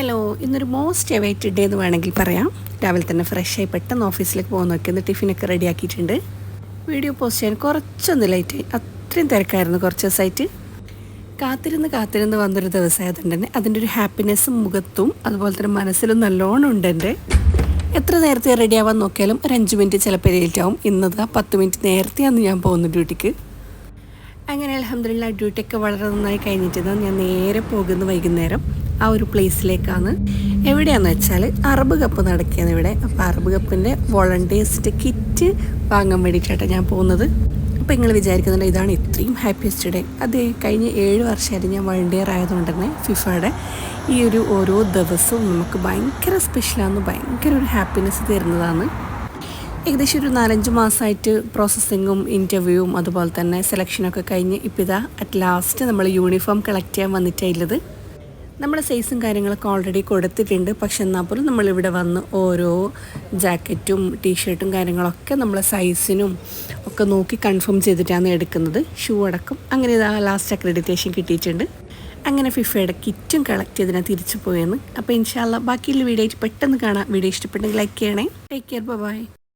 Hello ഇന്നൊരു most awaited day എന്ന് വേണമെങ്കിൽ പറയാം. രാവിലെ തന്നെ ഫ്രഷായി പെട്ടെന്ന് ഓഫീസിലേക്ക് പോകുന്ന നോക്കിയെന്ന് ടിഫിനൊക്കെ റെഡി ആക്കിയിട്ടുണ്ട്. വീഡിയോ പോസ്റ്റ് ചെയ്യാൻ കുറച്ചൊന്ന് ലേറ്റായി അത്രയും തിരക്കായിരുന്നു കുറച്ച് ദിവസമായിട്ട് കാത്തിരുന്ന് കാത്തിരുന്ന് വന്നൊരു ദിവസമായതുകൊണ്ട് തന്നെ അതിന്റെ ഒരു ഹാപ്പിനെസ്സും മുഖത്തും അതുപോലെ തന്നെ മനസ്സിലും നല്ലോണം ഉണ്ട് എന്റെ. എത്ര നേരത്തെ റെഡി ആവാൻ നോക്കിയാലും ഒരു അഞ്ച് മിനിറ്റ് ചിലപ്പോൾ ലേറ്റ് ആവും. ഇന്നത് പത്ത് മിനിറ്റ് നേരത്തെയാണ് ഞാൻ പോകുന്നത് ഡ്യൂട്ടിക്ക് അങ്ങനെ അലഹമില്ല ഡ്യൂട്ടിയൊക്കെ വളരെ നന്നായി കഴിഞ്ഞിട്ട് ഞാൻ നേരെ പോകുന്നു വൈകുന്നേരം. ആ ഒരു പ്ലേസിലേക്കാണ് എവിടെയാണെന്ന് വെച്ചാൽ അറബ് കപ്പ് നടക്കുകയാണ് ഇവിടെ. അപ്പോൾ അറബ് കപ്പിന്റെ വോളണ്ടിയേഴ്സിന്റെ കിറ്റ് വാങ്ങാൻ വേണ്ടിയിട്ടാണ് ഞാൻ പോകുന്നത്. അപ്പോൾ നിങ്ങൾ വിചാരിക്കുന്നുണ്ട് ഇതാണ് ഇത്രയും ഹാപ്പിയസ്റ്റ് ഡേ അത് കഴിഞ്ഞ ഏഴ് വർഷമായിട്ട് ഞാൻ വോളണ്ടിയർ ആയതുകൊണ്ട് തന്നെ ഫിഫയുടെ ഈ ഒരു ഓരോ ദിവസവും നമുക്ക് ഭയങ്കര സ്പെഷ്യലാണ് ഭയങ്കര ഒരു ഹാപ്പിനെസ് തരുന്നതാണ്. ഏകദേശം ഒരു നാലഞ്ച് മാസമായിട്ട് പ്രോസസ്സിങ്ങും ഇന്റർവ്യൂവും അതുപോലെ തന്നെ സെലക്ഷനൊക്കെ കഴിഞ്ഞ് ഇപ്പോൾ ഇതാ അറ്റ് ലാസ്റ്റ് നമ്മൾ യൂണിഫോം കളക്ട് ചെയ്യാൻ വന്നിട്ടുള്ളത് നമ്മുടെ സൈസും കാര്യങ്ങളൊക്കെ ഓൾറെഡി കൊടുത്തിട്ടുണ്ട്. പക്ഷെ എന്നാൽ പോലും നമ്മളിവിടെ വന്ന് ഓരോ ജാക്കറ്റും ടീഷർട്ടും കാര്യങ്ങളൊക്കെ നമ്മളെ സൈസിനും ഒക്കെ നോക്കി കൺഫേം ചെയ്തിട്ടാണ് എടുക്കുന്നത്. ഷൂ അടക്കം. അങ്ങനെ ലാസ്റ്റ് അക്രഡിറ്റേഷൻ കിട്ടിയിട്ടുണ്ട്. അങ്ങനെ ഫിഫയുടെ കിറ്റും കളക്ട് ചെയ്തിനാ തിരിച്ചു പോയെന്ന്. അപ്പോൾ ഇൻഷാല്ല ബാക്കിയുള്ള വീഡിയോ പെട്ടെന്ന് കാണാം. വീഡിയോ ഇഷ്ടപ്പെട്ടെങ്കിൽ ലൈക്ക് ചെയ്യണേ. Take care bye